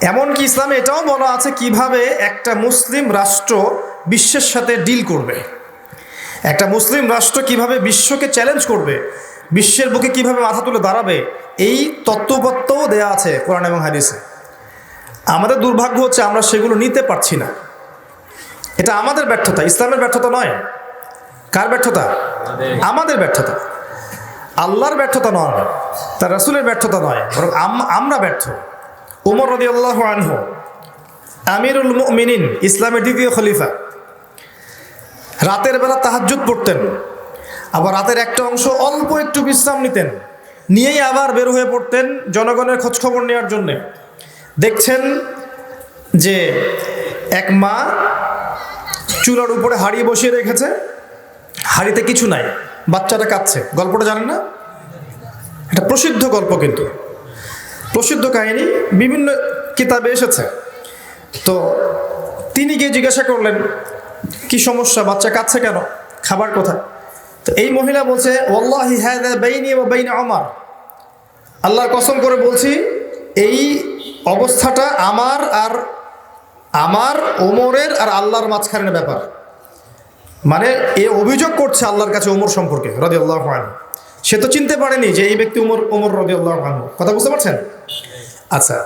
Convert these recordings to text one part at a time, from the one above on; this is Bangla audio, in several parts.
এমনকি ইসলামে এটাও বলা আছে কীভাবে একটা মুসলিম রাষ্ট্র বিশ্বের সাথে ডিল করবে। একটা মুসলিম রাষ্ট্র কীভাবে বিশ্বকে চ্যালেঞ্জ করবে বিশ্বের বুকে কীভাবে মাথা তুলে দাঁড়াবে এই তত্ত্বপত্রও দেয়া আছে কোরআন এবং হাদিসে। আমাদের দুর্ভাগ্য হচ্ছে আমরা সেগুলো নিতে পারছি না। এটা আমাদের ব্যর্থতা ইসলামের ব্যর্থতা নয়। কার ব্যর্থতা? আমাদের ব্যর্থতা। আল্লাহর ব্যর্থতা নয় তার রাসুলের ব্যর্থতা নয় বরং আম- আমরা ব্যর্থ। উমর রদি আল্লাহ আনহু, আমিরুল মিনিন ইসলামের দ্বিতীয় খলিফা। রাতের বেলা তাহাজ্জুদ পড়তেন, আবার রাতের একটা অংশ অল্প একটু বিশ্রাম নিতেন, নিয়েই আবার বের হয়ে পড়তেন জনগণের খোঁজখবর নেওয়ার জন্যে। দেখছেন যে এক মা চুলার উপরে হাড়ি বসিয়ে রেখেছে, হাড়িতে কিছু নাই, বাচ্চাটা কাঁদছে। গল্পটা জানেন না? এটা প্রসিদ্ধ গল্প কিন্তু। প্রসিদ্ধ কাহিনী বিভিন্ন কিতাবে এসেছে। তো তিনি গিয়ে জিজ্ঞাসা করলেন, কি সমস্যা? বাচ্চা কাঁদছে কেন? খাবার কোথায়? তো এই মহিলা বলছে ওল্লাহি হ্যাঁ বেইনি ও বেইনি আমার আল্লাহর কসম করে বলছি, এই অবস্থাটা আমার আর আমার, ওমরের আর আল্লাহর মাঝখানের ব্যাপার। মানে এ অভিযোগ করছে আল্লাহর কাছে ওমর সম্পর্কে রদি আল্লাহ সে তো চিনতে পারেনি যে এই ব্যক্তি উমর ওমর রদি আল্লাহ কথা বুঝতে পারছেন? আচ্ছা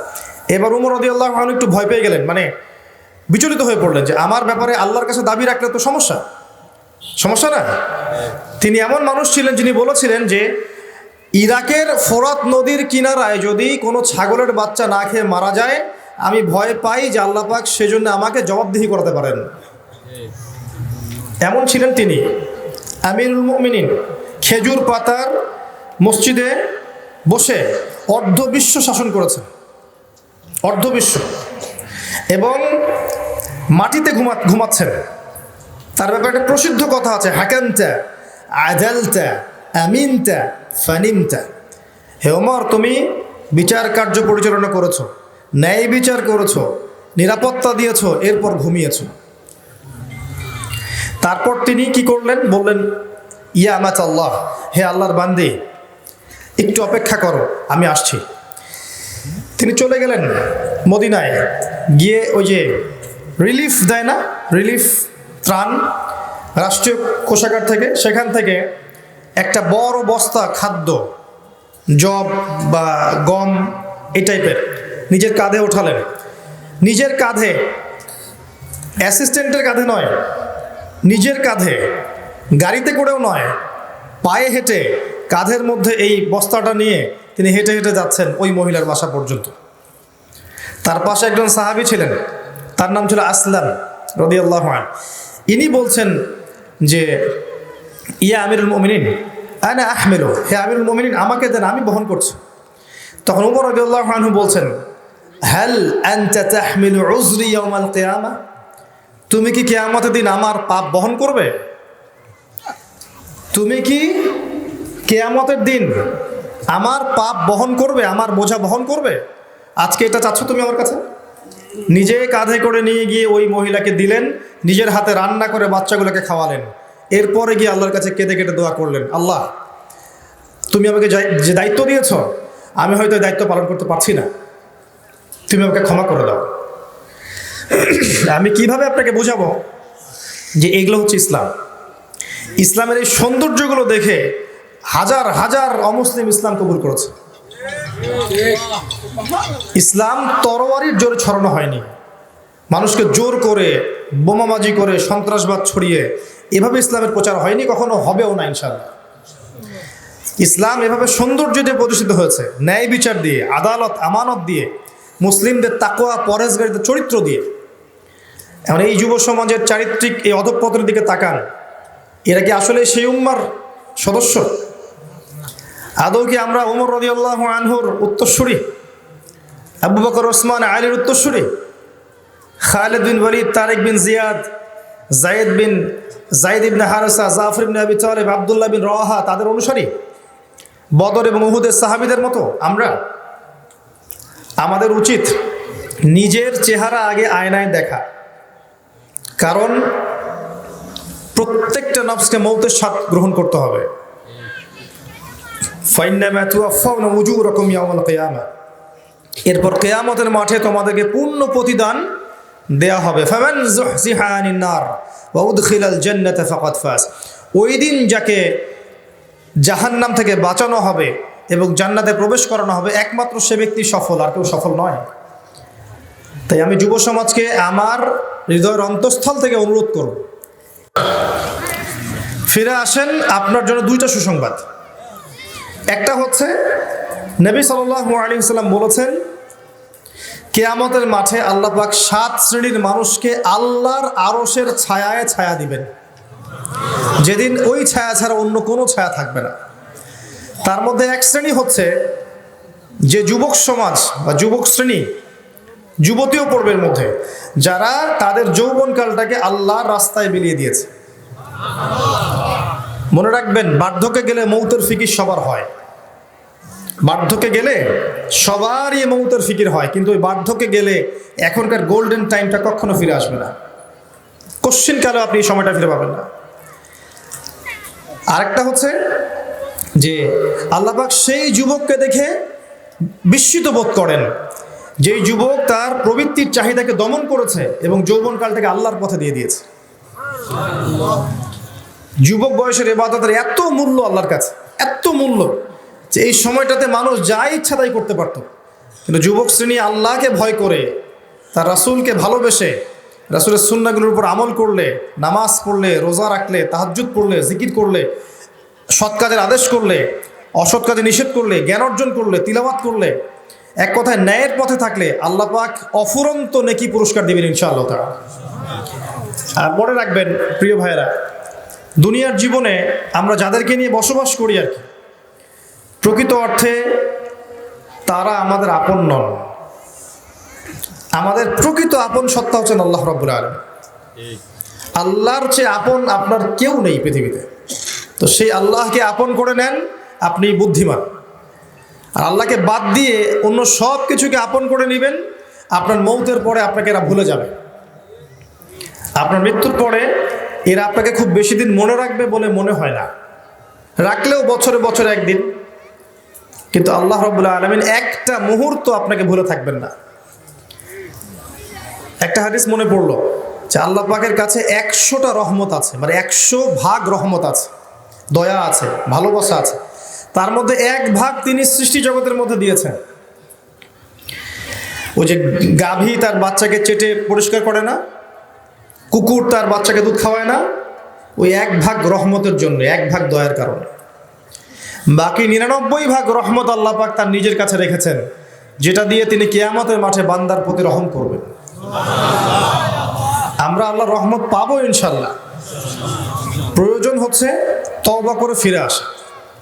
এবার উমর রদি আল্লাহ একটু ভয় পেয়ে গেলেন মানে বিচলিত হয়ে পড়লেন যে, আমার ব্যাপারে আল্লাহর কাছে দাবি রাখলে তো সমস্যা? সমস্যা না? তিনি এমন মানুষ ছিলেন যিনি বলেছিলেন যে, ইরাকের ফোরাত নদীর কিনারায় যদি কোনো ছাগলের বাচ্চা না খেয়ে মারা যায়, আমি ভয় পাই যে আল্লাহ পাক সেজন্য আমাকে জবাবদিহি করাতে পারেন। এমন ছিলেন তিনি। আমিরুল মুমিনিন, খেজুর পাতার মসজিদে বসে অর্ধ বিশ্ব শাসন করেছেন অর্ধ বিশ্ব এবং মাটিতে ঘুমা ঘুমাচ্ছেন তার ব্যাপারে একটা প্রসিদ্ধ কথা আছে হাকামটা আদালটা আমিনটা ফানিমটা হে ওমর, তুমি বিচার কার্য পরিচালনা করেছ, ন্যায় বিচার করেছ, নিরাপত্তা দিয়েছ, এরপর ঘুমিয়েছো। তারপর তিনি কি করলেন? বললেন, ইয়া আমাচ আল্লাহ হে আল্লাহর বান্দি একটু অপেক্ষা করো, আমি আসছি। তিনি চলে গেলেন মদিনায়। গিয়ে ওই যে রিলিফ দেয় না? রিলিফ ত্রাণ রাষ্ট্রীয় কোষাগার থেকে, সেখান থেকে একটা বড় বস্তা খাদ্য জব বা গম এই টাইপের নিজের কাঁধে ওঠালেন। নিজের কাঁধে, অ্যাসিস্ট্যান্টের কাঁধে নয়, নিজের কাঁধে, গাড়িতে করেও নয়, পায়ে হেঁটে কাঁধের মধ্যে এই বস্তাটা নিয়ে তিনি হেঁটে হেঁটে যাচ্ছেন ওই মহিলার বাসা পর্যন্ত। তার পাশে একজন সাহাবি ছিলেন, তার নাম ছিল আসলাম রদি আল্লাহ ইনি বলছেন যে, ইয়া আমিরুল মমিনিন, আনা আহমেরো, হে আমিরুল মমিনিন, আমাকে দেন, আমি বহন করছি। তখন উমর রদি আল্লাহ আনহু বলছেন হ্যাল আনতা তাহমিলু উজরি ইয়াউমাল কিয়ামা? তুমি কি কেয়ামতের দিন আমার পাপ বহন করবে? তুমি কি কেয়ামতের দিন আমার পাপ বহন করবে, আমার বোঝা বহন করবে? আজকে এটা চাচ্ছ তুমি আমার কাছে? নিজে কাঁধে করে নিয়ে গিয়ে ওই মহিলাকে দিলেন, নিজের হাতে রান্না করে বাচ্চাগুলোকে খাওয়ালেন। এরপরে গিয়ে আল্লাহর কাছে কেঁদে কেটে দোয়া করলেন, আল্লাহ, তুমি আমাকে যে দায়িত্ব দিয়েছ, আমি হয়তো দায়িত্ব পালন করতে পারছি না। তুমি আমাকে ক্ষমা করে দাও। আমি কীভাবে আপনাকে বোঝাবো? যে এগুলো হচ্ছে ইসলাম। ইসলামের এই সৌন্দর্যগুলো দেখে হাজার হাজার অমুসলিম ইসলাম কবুল করেছে। ইসলাম তরোয়ারির জোরে ছড়ানো হয়নি। মানুষকে জোর করে, বোমাবাজি করে, সন্ত্রাসবাদ ছড়িয়ে এভাবে ইসলামের প্রচার হয়নি, কখনো হবেও না ইনশাল্লাহ ইসলাম এভাবে সৌন্দর্য দিয়ে প্রতিষ্ঠিত হয়েছে, ন্যায় বিচার দিয়ে, আদালত, আমানত দিয়ে, মুসলিমদের তাকোয়া পরেশগারিদের চরিত্র দিয়ে। এখন এই যুব সমাজের চারিত্রিক এই অধপতনের দিকে তাকান, এরা কি আসলে সেই উম্মার সদস্য? আদৌ কি আমরা উমর রদিয়াল্লাহ আনহুর উত্তরসূরি? আবু বকর, ওসমান, আলীর উত্তরসূরি? খালেদ বিন ওয়ালিদ, তারেক বিন জিয়াদ জায়েদ বিন জাইদ ইবনে হারসা, জাফর ইবনে আবি তালেব, আবদুল্লাহ বিন রহা তাদের অনুসারী? বদর এবং উহুদের সাহাবিদের মতো আমরা? আমাদের উচিত নিজের চেহারা আগে আয়নায় দেখা। কারণ প্রত্যেকটা নফসকে মৌতের স্বাদ গ্রহণ করতে হবে। এরপর কেয়ামতের মাঠে তোমাদেরকে পূর্ণ প্রতিদান দেয়া হবে। নার ওই দিন যাকে জাহান্নাম থেকে বাঁচানো হবে এবং জান্নাতে প্রবেশ করানো হবে, একমাত্র সে ব্যক্তি সফল, আর কেউ সফল নয়। তাই আমি যুব সমাজকে আমার হৃদয়ের অন্তঃস্থল থেকে অনুরোধ করব। ফিরে আসেন আপনার জন্য দুইটা সুসংবাদ। একটা হচ্ছে, নবী সাল্লাল্লাহু আলাইহি সাল্লাম বলেছেন, কেয়ামতের মাঠে আল্লাহ পাক সাত শ্রেণির মানুষকে আল্লাহর আরশের ছায়ায় ছায়া দিবেন। যেদিন ওই ছায়া ছাড়া অন্য কোনো ছায়া থাকবে না। তার মধ্যে এক শ্রেণি হচ্ছে যে যুবক সমাজ বা যুবক শ্রেণি যুবতীও পর্বের মধ্যে, যারা তাদের যৌবনকালটাকে আল্লাহর রাস্তায় বিলিয়ে দিয়েছে। মনে রাখবেন, বার্ধক্যে গেলে মৌতের ফিকির সবার হয়। বার্ধক্যে গেলে সবারই মৌতের ফিকির হয়, কিন্তু ওই বার্ধক্যে গেলে এখনকার গোল্ডেন টাইমটা কখনো ফিরে আসবে না। কোশ্চিন কালে আপনি এই সময়টা ফিরে পাবেন না। আরেকটা হচ্ছে যে আল্লাপাক সেই যুবককে দেখে বিস্মিত বোধ করেন, যেই যুবক তার প্রবৃত্তির চাহিদাকে দমন করেছে এবং যৌবনকালটাকে আল্লাহর পথে দিয়ে দিয়েছে। যুবক বয়সের এবাদতের এত মূল্য আল্লাহর কাছে, এত মূল্য। যে এই সময়টাতে মানুষ যা ইচ্ছা তাই করতে পারত। কিন্তু যুবক শ্রেণি আল্লাহকে ভয় করে, তার রাসূলকে ভালোবেসে, রাসূলের সুন্নাগুলোর উপর আমল করলে, নামাজ পড়লে, রোজা রাখলে, তাহাজ্জুদ পড়লে, জিকির করলে, সৎ কাজের আদেশ করলে, অসৎ কাজে নিষেধ করলে, জ্ঞান অর্জন করলে তিলাবাত করলে, এক কথায় ন্যায়ের পথে থাকলে আল্লাহ পাক অফুরন্ত নেকি পুরস্কার দেবেন ইনশাআল্লাহ তারা আর মনে রাখবেন, প্রিয় ভাইয়েরা, দুনিয়ার জীবনে আমরা যাদেরকে নিয়ে বসবাস করি আর কি প্রকৃত অর্থে তারা আমাদের আপন নন। আমাদের প্রকৃত আপন সত্তা হচ্ছেন আল্লাহ রব্বুল আলম আল্লাহর চেয়ে আপন আপনার কেউ নেই পৃথিবীতে। তো সেই আল্লাহকে আপন করে নেন, আপনি বুদ্ধিমান। আর আল্লাহকে বাদ দিয়ে অন্য সব কিছুকে আপন করে নেবেন, আপনার মৌতের পরে আপনাকে এরা ভুলে যাবে। আপনার মৃত্যুর পরে এরা আপনাকে খুব বেশি দিন মনে রাখবে বলে মনে হয় না। রাখলেও বছরে বছরে একদিন। কিন্তু আল্লাহ রবুল্লাহ আলমিন একটা মুহূর্ত আপনাকে ভুলে থাকবেন না। একটা হাদিস মনে পড়ল যে আল্লাহ পাকের কাছে একশোটা রহমত আছে মানে একশো ভাগ রহমত আছে, দয়া আছে, ভালোবাসা আছে। তার মধ্যে এক ভাগ তিনি সৃষ্টি জগতের মধ্যে দিয়েছেন। ওই যে গাভী তার বাচ্চাকে চেটে পরিষ্কার করে না, কুকুর তার বাচ্চাকে দুধ খাওয়ায় না, ওই এক ভাগ রহমতের জন্য, এক ভাগ দয়ার কারণে। বাকি নিরানব্বই ভাগ রহমত আল্লাহ পাক তার নিজের কাছে রেখেছেন, যেটা দিয়ে তিনি কেয়ামতের মাঠে বান্দার প্রতি রহম করবেন। আমরা আল্লাহ রহমত পাবো ইনশাল্লাহ প্রয়োজন হচ্ছে তবা করে ফিরে আসা।